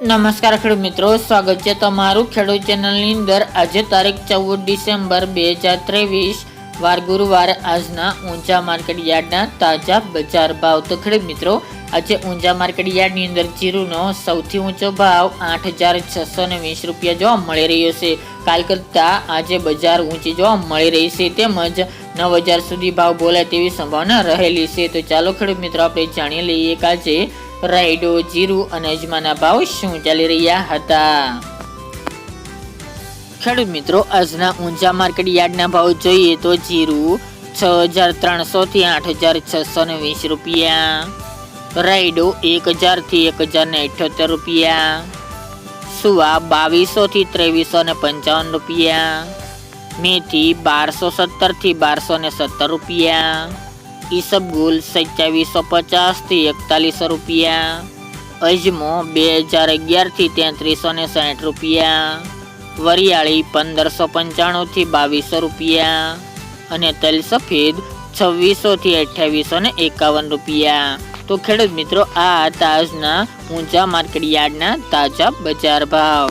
નમસ્કાર ખેડૂત મિત્રો, સ્વાગત છે તમારું ખેડૂત ચેનલની અંદર. આજે તારીખ ચૌદ ડિસેમ્બર બે હજાર ત્રેવીસ. વાર ગુરુવાર આજના ઊંચા માર્કેટ યાર્ડના તાજા બજાર ભાવ તો ખેડૂત મિત્રો, આજે ઊંચા માર્કેટ યાર્ડની અંદર જીરુનો સૌથી ઊંચો ભાવ આઠ હજાર છસો ને વીસ રૂપિયા જોવા મળી રહ્યો છે. કાલ કરતાં આજે બજાર ઊંચી જોવા મળી રહી છે તેમજ નવ હજાર સુધી ભાવ બોલાય તેવી સંભાવના રહેલી છે. તો ચાલો ખેડૂત મિત્રો, આપણે જાણી લઈએ કે આજે રાયડો, જીરું અને અજમાના ભાવ શું ચાલી રહ્યા હતા. ખેડૂત મિત્રો, આજના ઊંચા માર્કેટ યાર્ડના ભાવ જોઈએ તો જીરું છ હજાર ત્રણસો થી આઠ હજાર છસો ને વીસ રૂપિયા. રાયડો એક હજારથી એક હજાર ને અઠ્યોતેર રૂપિયા. સુવા બાવીસો થી ત્રેવીસો ને પંચાવન રૂપિયા. મેથી બારસો સત્તરથી બારસો ને સત્તર રૂપિયા. ઈસબગુલ સત્યાવીસો પચાસથી એકતાલીસો રૂપિયા. અજમો બે હજાર અગિયારથી તેત્રીસો ને સાઠ રૂપિયા. વરિયાળી પંદરસો પંચાણું થી બાવીસો રૂપિયા અને તલ સફેદ છવ્વીસો થી અઠ્યાવીસો ને એકાવન રૂપિયા. તો ખેડૂત મિત્રો, આ તાજના ઊંચા માર્કેટ યાર્ડના તાજા બજાર ભાવ.